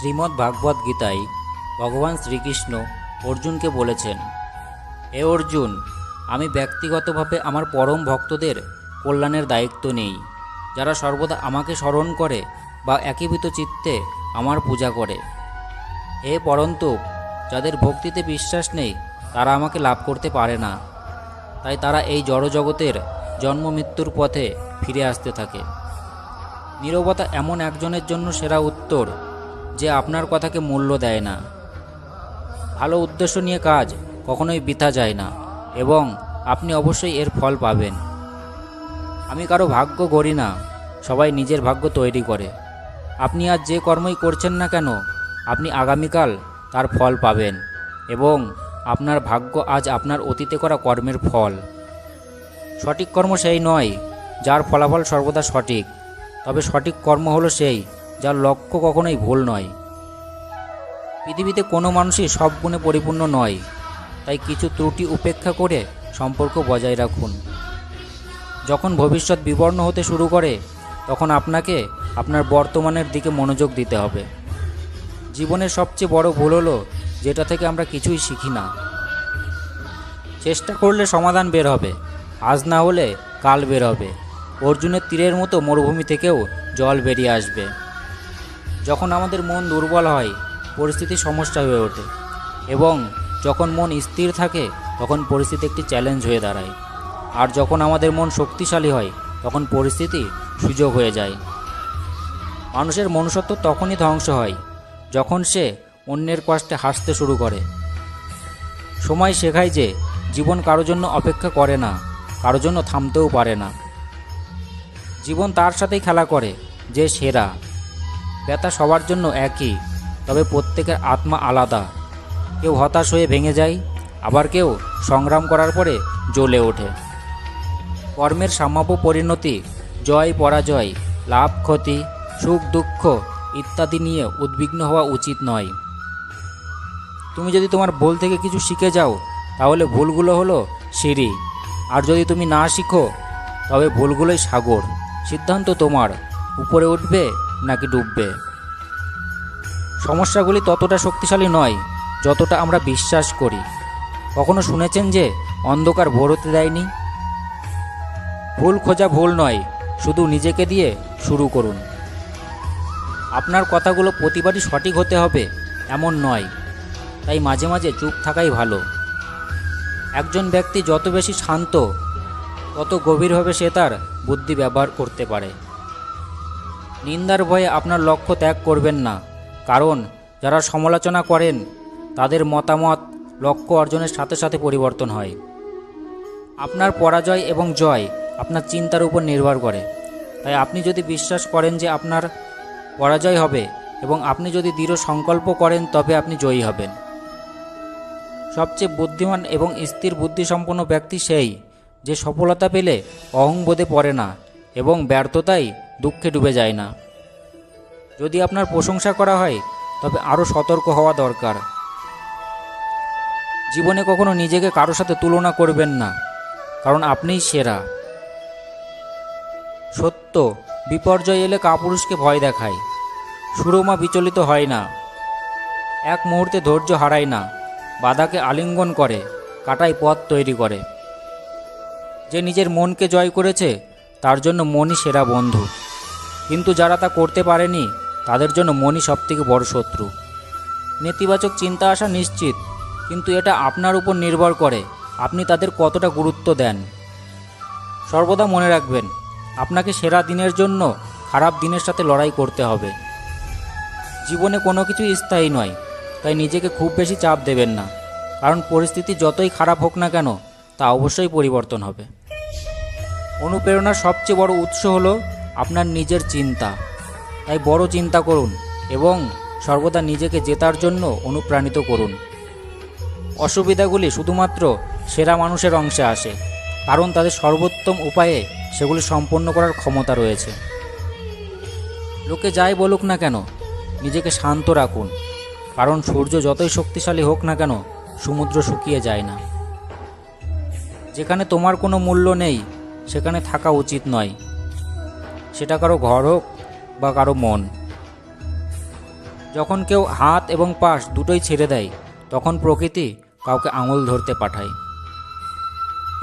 শ্রীমদ্ ভাগবত গীতায় ভগবান শ্রীকৃষ্ণ অর্জুনকে বলেছেন, হে অর্জুন, আমি ব্যক্তিগতভাবে আমার পরম ভক্তদের কল্যাণের দায়িত্ব নেই। যারা সর্বদা আমাকে স্মরণ করে বা একীভূত চিত্তে আমার পূজা করে। হে পরন্তু, যাদের ভক্তিতে বিশ্বাস নেই, তারা আমাকে লাভ করতে পারে না। তাই তারা এই জড়জগতের জন্ম মৃত্যুর পথে ফিরে আসতে থাকে। নীরবতা এমন একজনের জন্য সেরা উত্তর যে আপনার কথাকে মূল্য দেয় না। ভালো উদ্দেশ্য নিয়ে কাজ কখনোই বৃথা যায় না এবং আপনি অবশ্যই এর ফল পাবেন। আমি কারও ভাগ্য গড়ি না, সবাই নিজের ভাগ্য তৈরি করে। আপনি আজ যে কর্মই করছেন না কেন, আপনি আগামীকাল তার ফল পাবেন এবং আপনার ভাগ্য আজ আপনার অতীতে করা কর্মের ফল। সঠিক কর্ম সেই নয়, যার ফলাফল সর্বদা সঠিক। তবে সঠিক কর্ম হলো সেই যার লক্ষ্য কখনোই ভুল নয়। পৃথিবীতে কোনো মানুষই সব গুণে পরিপূর্ণ নয়, তাই কিছু ত্রুটি উপেক্ষা করে সম্পর্ক বজায় রাখুন। যখন ভবিষ্যৎ বিবর্ণ হতে শুরু করে, তখন আপনাকে আপনার বর্তমানের দিকে মনোযোগ দিতে হবে। জীবনের সবচেয়ে বড় ভুল হলো যেটা থেকে আমরা কিছুই শিখি না। চেষ্টা করলে সমাধান বের হবে, আজ না হলে কাল বের হবে। অর্জুনের তীরের মতো মরুভূমি থেকেও জল বেরিয়ে আসবে। যখন আমাদের মন দুর্বল হয়, পরিস্থিতি সমস্যা হয়ে ওঠে এবং যখন মন স্থির থাকে, তখন পরিস্থিতি একটি চ্যালেঞ্জ হয়ে দাঁড়ায়। আর যখন আমাদের মন শক্তিশালী হয়, তখন পরিস্থিতি সুযোগ হয়ে যায়। মানুষের মনুষ্যত্ব তখনই ধ্বংস হয়, যখন সে অন্যের কষ্টে হাসতে শুরু করে। সময় শেখায় যে, জীবন কারও জন্য অপেক্ষা করে না কারও জন্য থামতেও পারে না। জীবন তার সাথেই খেলা করে, যে সেরা। ব্যথা সবার জন্য একই, তবে প্রত্যেকের আত্মা আলাদা। কেউ হতাশ হয়ে ভেঙে যায়, আবার কেউ সংগ্রাম করার পরে জ্বলে ওঠে। কর্মের সাম্যাব্য পরিণতি, জয় পরাজয়, লাভ ক্ষতি, সুখ দুঃখ ইত্যাদি নিয়ে উদ্বিগ্ন হওয়া উচিত নয়। তুমি যদি তোমার ভুল থেকে কিছু শিখে যাও, তাহলে ভুলগুলো হলো সিঁড়ি। আর যদি তুমি না শিখো, তবে ভুলগুলোই সাগর। সিদ্ধান্ত তোমার। উপরে উঠবে নাকি ডুববে? সমস্যাগুলি ততটা শক্তিশালী নয় যতটা আমরা বিশ্বাস করি। কখনো শুনেছেন যে অন্ধকার ভোর হতে দেয়নি? ভুল খোঁজা ভুল নয়, শুধু নিজেকে দিয়ে শুরু করুন। আপনার কথাগুলো প্রতিবারই সঠিক হতে হবে, এমন নয়। তাই মাঝে মাঝে চুপ থাকাই ভালো। একজন ব্যক্তি যত বেশি শান্ত, তত গভীরভাবে সে তার বুদ্ধি ব্যবহার করতে পারে। নিন্দার ভয়ে আপনার লক্ষ্য ত্যাগ করবেন না। কারণ, যারা সমালোচনা করেন, তাদের মতামত, লক্ষ্য অর্জনের সাথে সাথে পরিবর্তন হয়। আপনার পরাজয় এবং জয় আপনার চিন্তার উপর নির্ভর করে। তাই আপনি যদি বিশ্বাস করেন যে আপনার পরাজয় হবে এবং আপনি যদি দৃঢ় সংকল্প করেন, তবে আপনি জয়ী হবেন। সবচেয়ে বুদ্ধিমান এবং স্থির বুদ্ধিসম্পন্ন ব্যক্তি সেই যে সফলতা পেলে অহংবোধে পড়ে না। এবং ব্যর্থতাই দুঃখে ডুবে যায় না। যদি আপনার প্রশংসা করা হয়, তবে আরও সতর্ক হওয়া দরকার। জীবনে কখনো নিজেকে কারোর সাথে তুলনা করবেন না, কারণ আপনিই সেরা। সত্য, বিপর্যয় এলে কাপুরুষকে ভয় দেখায়। সুরমা বিচলিত হয় না। এক মুহূর্তে ধৈর্য হারায় না, বাধাকে আলিঙ্গন করে কাটাই পথ তৈরি করে। যে নিজের মনকে জয় করেছে তার জন্য মনই সেরা বন্ধু। কিন্তু যারা তা করতে পারেনি, তাদের জন্য মনই সবথেকে বড় শত্রু। নেতিবাচক চিন্তা আসা নিশ্চিত, কিন্তু এটা আপনার উপর নির্ভর করে, আপনি তাদের কতটা গুরুত্ব দেন। সর্বদা মনে রাখবেন, আপনাকে সেরা দিনের জন্য খারাপ দিনের সাথে লড়াই করতে হবে। জীবনে কোনো কিছু স্থায়ী নয়, তাই নিজেকে খুব বেশি চাপ দেবেন না, কারণ পরিস্থিতি যতই খারাপ হোক না কেন, তা অবশ্যই পরিবর্তন হবে। অনুপ্রেরণার সবচেয়ে বড় উৎস হলো আপনার নিজের চিন্তা। তাই বড় চিন্তা করুন এবং সর্বদা নিজেকে জেতার জন্য অনুপ্রাণিত করুন। অসুবিধাগুলি শুধুমাত্র সেরা মানুষের অংশে আসে, কারণ তাদের সর্বোত্তম উপায়ে সেগুলি সম্পন্ন করার ক্ষমতা রয়েছে। লোকে যাই বলুক না কেন, নিজেকে শান্ত রাখুন, কারণ সূর্য যতই শক্তিশালী হোক না কেন, সমুদ্র শুকিয়ে যায় না। যেখানে তোমার কোনো মূল্য নেই সেখানে থাকা উচিত নয়। সেটা কারও ঘর হোক বা কারও মন। যখন কেউ হাত এবং পাশ দুটোই ছেড়ে দেয়, তখন প্রকৃতি কাউকে আঙুল ধরতে পাঠায়।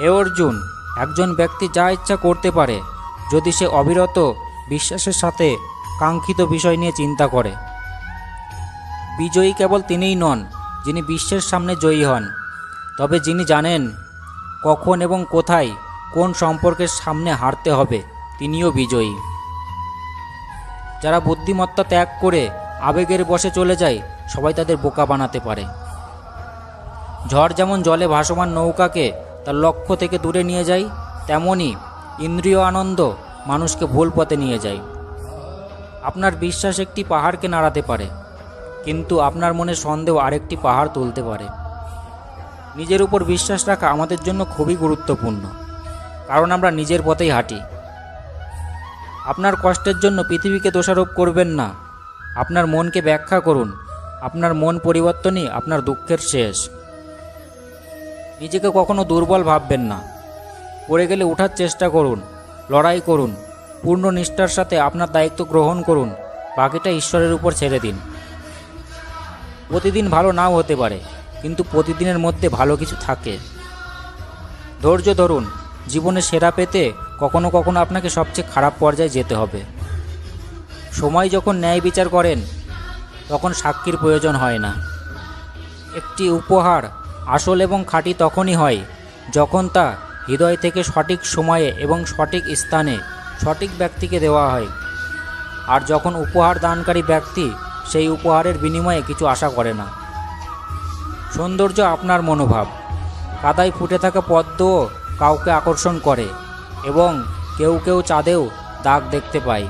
হে অর্জুন, একজন ব্যক্তি যা ইচ্ছা করতে পারে, যদি সে অবিরত বিশ্বাসের সাথে কাঙ্ক্ষিত বিষয় নিয়ে চিন্তা করে। বিজয়ী কেবল তিনিই নন, যিনি বিশ্বের সামনে জয়ী হন। তবে যিনি জানেন কখন এবং কোথায় কোন সম্পর্কের সামনে হারতে হবে তিনিও বিজয়ী। যারা বুদ্ধিমত্তা ত্যাগ করে আবেগের বসে চলে যায়, সবাই তাদের বোকা বানাতে পারে। ঝড় যেমন জলে ভাসমান নৌকাকে তার লক্ষ্য থেকে দূরে নিয়ে যায় তেমনই ইন্দ্রিয় আনন্দ মানুষকে ভুল পথে নিয়ে যায়। আপনার বিশ্বাস একটি পাহাড়কে নাড়াতে পারে, কিন্তু আপনার মনে সন্দেহ আরেকটি পাহাড় তুলতে পারে। নিজের উপর বিশ্বাস রাখা আমাদের জন্য খুবই গুরুত্বপূর্ণ। কারণ আমরা নিজের পথেই হাঁটি। আপনার কষ্টের জন্য পৃথিবীকে দোষারোপ করবেন না। আপনার মনকে ব্যাখ্যা করুন। আপনার মন পরিবর্তনই আপনার দুঃখের শেষ। নিজেকে কখনো দুর্বল ভাববেন না। পড়ে গেলে ওঠার চেষ্টা করুন, লড়াই করুন, পূর্ণ নিষ্ঠার সাথে আপনার দায়িত্ব গ্রহণ করুন, বাকিটা ঈশ্বরের উপর ছেড়ে দিন। প্রতিদিন ভালো নাও হতে পারে, কিন্তু প্রতিদিনের মধ্যে ভালো কিছু থাকে। ধৈর্য ধরুন জীবনে সেরা পেতে কখনো কখনো আপনাকে সবচেয়ে খারাপ পর্যায়ে যেতে হবে। সময় যখন ন্যায় বিচার করেন, তখন সাক্ষীর প্রয়োজন হয় না। একটি উপহার আসল এবং খাঁটি তখনই হয় যখন তা হৃদয় থেকে সঠিক সময়ে এবং সঠিক স্থানে সঠিক ব্যক্তিকে দেওয়া হয়। আর যখন উপহার দানকারী ব্যক্তি সেই উপহারের বিনিময়ে কিছু আশা করে না। সৌন্দর্য আপনার মনোভাব। কাদায় ফুটে থাকা পদ্মও কাউকে আকর্ষণ করে এবং কেউ কেউ চাঁদেও দাগ দেখতে পায়।